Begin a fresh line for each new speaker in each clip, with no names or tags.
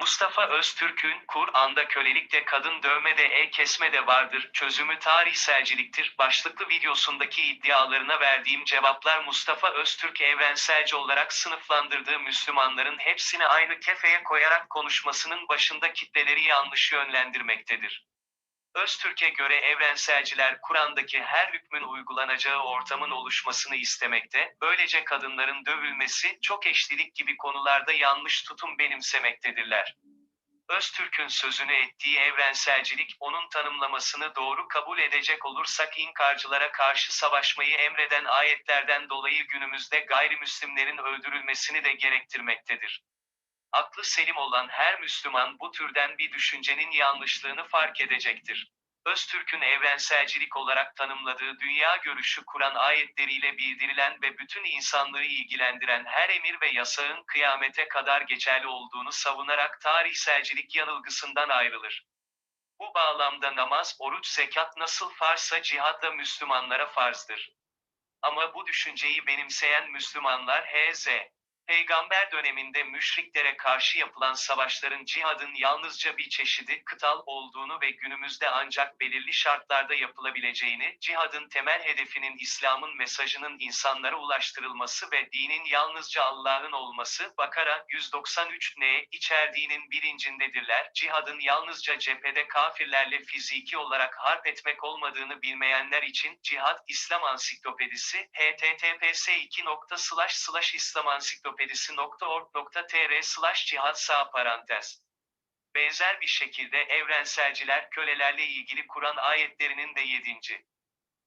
Mustafa Öztürk'ün Kur'an'da kölelikte kadın dövmede el kesmede vardır, çözümü tarihselciliktir başlıklı videosundaki iddialarına verdiğim cevaplar Mustafa Öztürk evrenselci olarak sınıflandırdığı Müslümanların hepsini aynı kefeye koyarak konuşmasının başında kitleleri yanlış yönlendirmektedir. Öztürk'e göre evrenselciler Kur'an'daki her hükmün uygulanacağı ortamın oluşmasını istemekte, böylece kadınların dövülmesi, çok eşlilik gibi konularda yanlış tutum benimsemektedirler. Öztürk'ün sözünü ettiği evrenselcilik, onun tanımlamasını doğru kabul edecek olursak inkarcılara karşı savaşmayı emreden ayetlerden dolayı günümüzde gayrimüslimlerin öldürülmesini de gerektirmektedir. Aklı selim olan her Müslüman bu türden bir düşüncenin yanlışlığını fark edecektir. Öztürk'ün evrenselcilik olarak tanımladığı dünya görüşü Kur'an ayetleriyle bildirilen ve bütün insanlığı ilgilendiren her emir ve yasağın kıyamete kadar geçerli olduğunu savunarak tarihselcilik yanılgısından ayrılır. Bu bağlamda namaz, oruç, zekat nasıl farsa cihat da Müslümanlara farzdır. Ama bu düşünceyi benimseyen Müslümanlar H.Z. Peygamber döneminde müşriklere karşı yapılan savaşların cihadın yalnızca bir çeşidi kıtal olduğunu ve günümüzde ancak belirli şartlarda yapılabileceğini, cihadın temel hedefinin İslam'ın mesajının insanlara ulaştırılması ve dinin yalnızca Allah'ın olması, Bakara 193 n içerdiğinin bilincindedirler. Cihadın yalnızca cephede kafirlerle fiziki olarak harp etmek olmadığını bilmeyenler için Cihad İslam Ansiklopedisi https 2 İslam Ansiklopedisi ensiklopedisi.org.tr slash cihat sağ parantez. Benzer bir şekilde evrenselciler kölelerle ilgili Kur'an ayetlerinin de 7.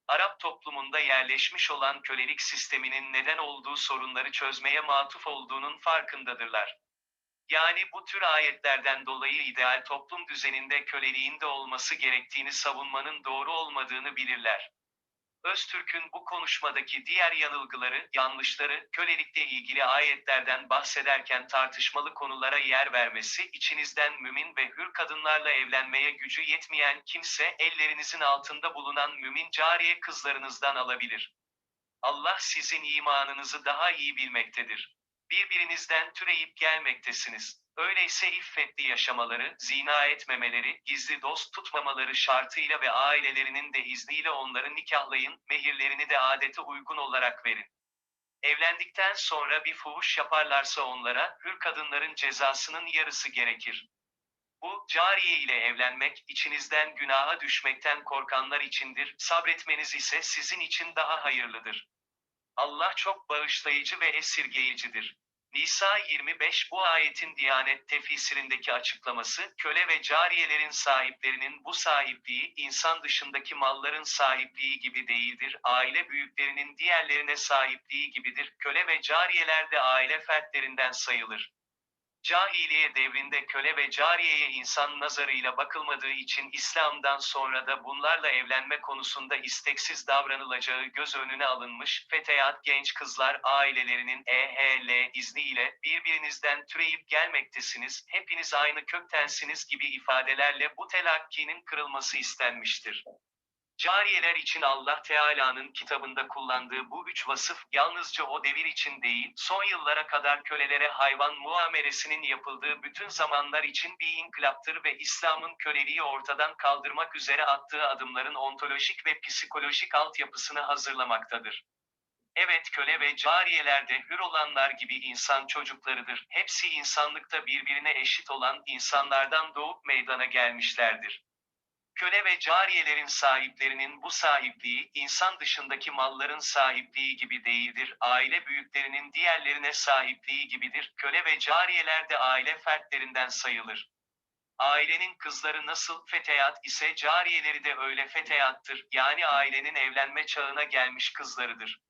Arap toplumunda yerleşmiş olan kölelik sisteminin neden olduğu sorunları çözmeye matuf olduğunun farkındadırlar. Yani bu tür ayetlerden dolayı ideal toplum düzeninde köleliğin de olması gerektiğini savunmanın doğru olmadığını bilirler. Öztürk'ün bu konuşmadaki diğer yanılgıları, yanlışları, kölelikle ilgili ayetlerden bahsederken tartışmalı konulara yer vermesi, içinizden mümin ve hür kadınlarla evlenmeye gücü yetmeyen kimse, ellerinizin altında bulunan mümin cariye kızlarınızdan alabilir. Allah sizin imanınızı daha iyi bilmektedir. Birbirinizden türeyip gelmektesiniz. Öyleyse iffetli yaşamaları, zina etmemeleri, gizli dost tutmamaları şartıyla ve ailelerinin de izniyle onları nikahlayın, mehirlerini de adete uygun olarak verin. Evlendikten sonra bir fuhuş yaparlarsa onlara, hür kadınların cezasının yarısı gerekir. Bu, cariye ile evlenmek, içinizden günaha düşmekten korkanlar içindir, sabretmeniz ise sizin için daha hayırlıdır. Allah çok bağışlayıcı ve esirgeyicidir. Nisa 25 bu ayetin Diyanet tefsirindeki açıklaması, köle ve cariyelerin sahiplerinin bu sahipliği, insan dışındaki malların sahipliği gibi değildir. Aile büyüklerinin diğerlerine sahipliği gibidir. Köle ve cariyeler de aile fertlerinden sayılır. Cahiliye devrinde köle ve cariyeye insan nazarıyla bakılmadığı için İslam'dan sonra da bunlarla evlenme konusunda isteksiz davranılacağı göz önüne alınmış, feteyat genç kızlar ailelerinin EHL izniyle birbirinizden türeyip gelmektesiniz, hepiniz aynı köktensiniz gibi ifadelerle bu telakkinin kırılması istenmiştir. Cariyeler için Allah Teala'nın kitabında kullandığı bu üç vasıf, yalnızca o devir için değil, son yıllara kadar kölelere hayvan muamelesinin yapıldığı bütün zamanlar için bir inkılaptır ve İslam'ın köleliği ortadan kaldırmak üzere attığı adımların ontolojik ve psikolojik altyapısını hazırlamaktadır. Evet köle ve cariyeler de hür olanlar gibi insan çocuklarıdır. Hepsi insanlıkta birbirine eşit olan insanlardan doğup meydana gelmişlerdir. Köle ve cariyelerin sahiplerinin bu sahipliği, insan dışındaki malların sahipliği gibi değildir. Aile büyüklerinin diğerlerine sahipliği gibidir. Köle ve cariyeler de aile fertlerinden sayılır. Ailenin kızları nasıl feteyat ise cariyeleri de öyle feteyattır. Yani ailenin evlenme çağına gelmiş kızlarıdır.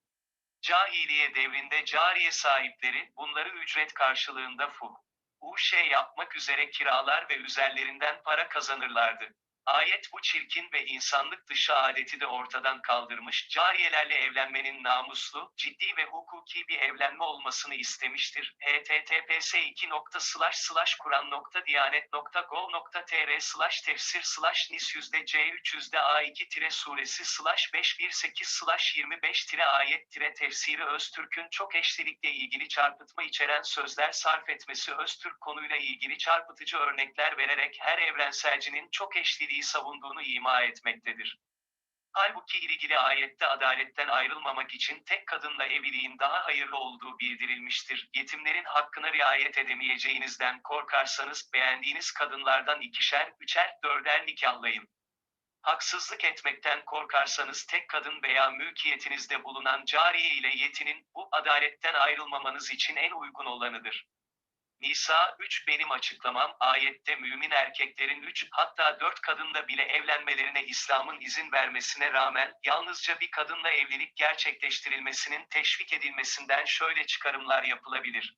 Cahiliye devrinde cariye sahipleri, bunları ücret karşılığında fuh, u şey yapmak üzere kiralar ve üzerlerinden para kazanırlardı. Ayet bu çirkin ve insanlık dışı adeti de ortadan kaldırmış, cariyelerle evlenmenin namuslu, ciddi ve hukuki bir evlenme olmasını istemiştir. https 2 kuran.diyanet.gov.tr slash tefsir slash nis yüzde c 300'de a2 tire suresi slash 518 slash 25 tire ayet tire tefsiri Öztürk'ün çok eşlilikle ilgili çarpıtma içeren sözler sarf etmesi Öztürk konuyla ilgili çarpıtıcı örnekler vererek her evrenselcinin çok eşliliği savunduğunu ima etmektedir. Halbuki ilgili ayette adaletten ayrılmamak için tek kadınla evliliğin daha hayırlı olduğu bildirilmiştir. Yetimlerin hakkına riayet edemeyeceğinizden korkarsanız beğendiğiniz kadınlardan ikişer, üçer, dörder nikahlayın. Haksızlık etmekten korkarsanız tek kadın veya mülkiyetinizde bulunan cariye ile yetinin bu adaletten ayrılmamanız için en uygun olanıdır. Nisa 3 benim açıklamam ayette mümin erkeklerin 3 hatta 4 kadınla bile evlenmelerine İslam'ın izin vermesine rağmen yalnızca bir kadınla evlilik gerçekleştirilmesinin teşvik edilmesinden şöyle çıkarımlar yapılabilir.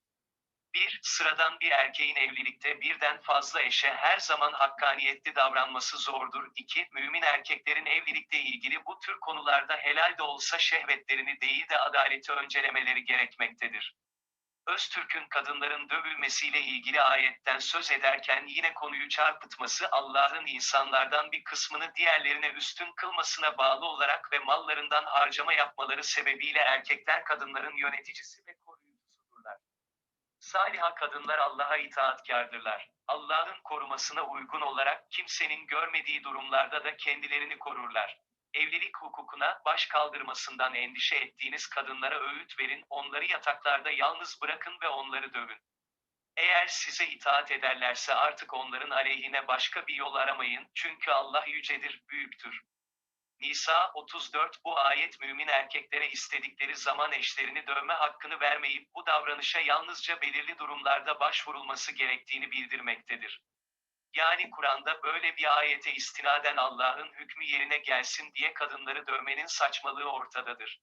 1. Sıradan bir erkeğin evlilikte birden fazla eşe her zaman hakkaniyetli davranması zordur. 2. Mümin erkeklerin evlilikle ilgili bu tür konularda helal de olsa şehvetlerini değil de adaleti öncelemeleri gerekmektedir. Öztürk'ün kadınların dövülmesiyle ilgili ayetten söz ederken yine konuyu çarpıtması Allah'ın insanlardan bir kısmını diğerlerine üstün kılmasına bağlı olarak ve mallarından harcama yapmaları sebebiyle erkekler kadınların yöneticisi ve koruyucusudurlar. Saliha kadınlar Allah'a itaatkardırlar. Allah'ın korumasına uygun olarak kimsenin görmediği durumlarda da kendilerini korurlar evlilik hukukuna baş kaldırmasından endişe ettiğiniz kadınlara öğüt verin, onları yataklarda yalnız bırakın ve onları dövün. Eğer size itaat ederlerse artık onların aleyhine başka bir yol aramayın, çünkü Allah yücedir, büyüktür. Nisa 34 Bu ayet mümin erkeklere istedikleri zaman eşlerini dövme hakkını vermeyip bu davranışa yalnızca belirli durumlarda başvurulması gerektiğini bildirmektedir. Yani Kur'an'da böyle bir ayete istinaden Allah'ın hükmü yerine gelsin diye kadınları dövmenin saçmalığı ortadadır.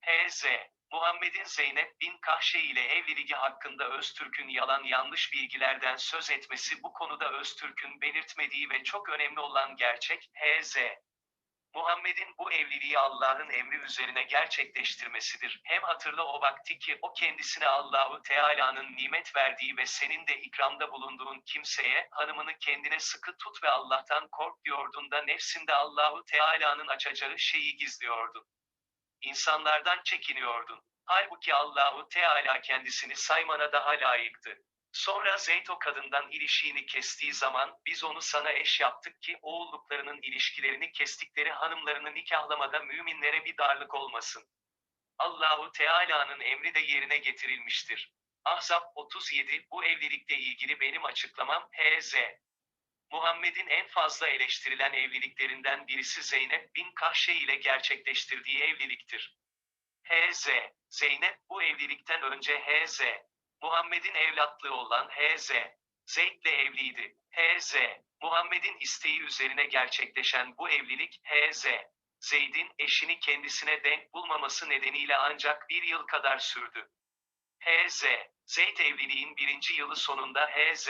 H.Z. Muhammed'in Zeynep bin Kahşe ile evliliği hakkında Öztürk'ün yalan yanlış bilgilerden söz etmesi bu konuda Öztürk'ün belirtmediği ve çok önemli olan gerçek, H.Z. Muhammed'in bu evliliği Allah'ın emri üzerine gerçekleştirmesidir. Hem hatırla o vakti ki o kendisine Allahu Teala'nın nimet verdiği ve senin de ikramda bulunduğun kimseye hanımını kendine sıkı tut ve Allah'tan kork diyordun da nefsinde Allahu Teala'nın açacağı şeyi gizliyordun. İnsanlardan çekiniyordun. Halbuki Allahu Teala kendisini saymana daha layıktı. Sonra Zeyd o kadından ilişiğini kestiği zaman biz onu sana eş yaptık ki oğulluklarının ilişkilerini kestikleri hanımlarını nikahlamada müminlere bir darlık olmasın. Allahu Teala'nın emri de yerine getirilmiştir. Ahzab 37 Bu evlilikle ilgili benim açıklamam H.Z. Muhammed'in en fazla eleştirilen evliliklerinden birisi Zeynep bin Kahşe ile gerçekleştirdiği evliliktir. H.Z. Zeynep bu evlilikten önce H.Z. Muhammed'in evlatlığı olan H.Z. Zeyd'le evliydi. H.Z. Muhammed'in isteği üzerine gerçekleşen bu evlilik H.Z. Zeyd'in eşini kendisine denk bulmaması nedeniyle ancak bir yıl kadar sürdü. H.Z. Zeyd evliliğin birinci yılı sonunda H.Z.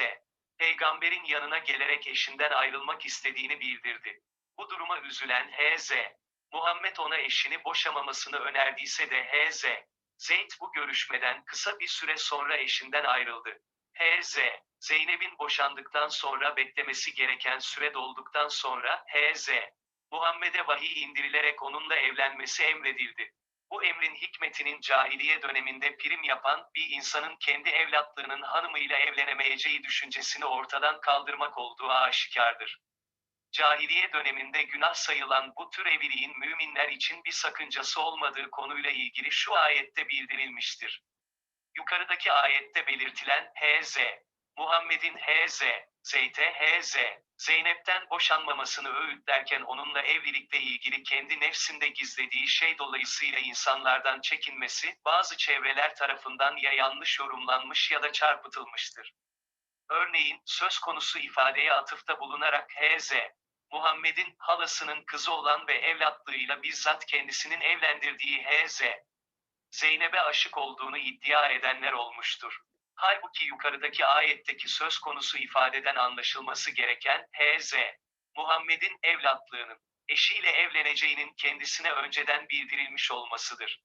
Peygamberin yanına gelerek eşinden ayrılmak istediğini bildirdi. Bu duruma üzülen H.Z. Muhammed ona eşini boşamamasını önerdiyse de H.Z. Zeyd bu görüşmeden kısa bir süre sonra eşinden ayrıldı. H.Z. Zeynep'in boşandıktan sonra beklemesi gereken süre dolduktan sonra H.Z. Muhammed'e vahiy indirilerek onunla evlenmesi emredildi. Bu emrin hikmetinin cahiliye döneminde prim yapan bir insanın kendi evlatlığının hanımıyla evlenemeyeceği düşüncesini ortadan kaldırmak olduğu aşikardır. Cahiliye döneminde günah sayılan bu tür evliliğin müminler için bir sakıncası olmadığı konuyla ilgili şu ayette bildirilmiştir. Yukarıdaki ayette belirtilen H.Z. Muhammed'in H.Z. Zeyt'e H.Z. Zeynep'ten boşanmamasını öğütlerken onunla evlilikle ilgili kendi nefsinde gizlediği şey dolayısıyla insanlardan çekinmesi bazı çevreler tarafından ya yanlış yorumlanmış ya da çarpıtılmıştır. Örneğin söz konusu ifadeye atıfta bulunarak H.Z. Muhammed'in halasının kızı olan ve evlatlığıyla bizzat kendisinin evlendirdiği H.Z. Zeynep'e aşık olduğunu iddia edenler olmuştur. Halbuki yukarıdaki ayetteki söz konusu ifadeden anlaşılması gereken H.Z. Muhammed'in evlatlığının eşiyle evleneceğinin kendisine önceden bildirilmiş olmasıdır.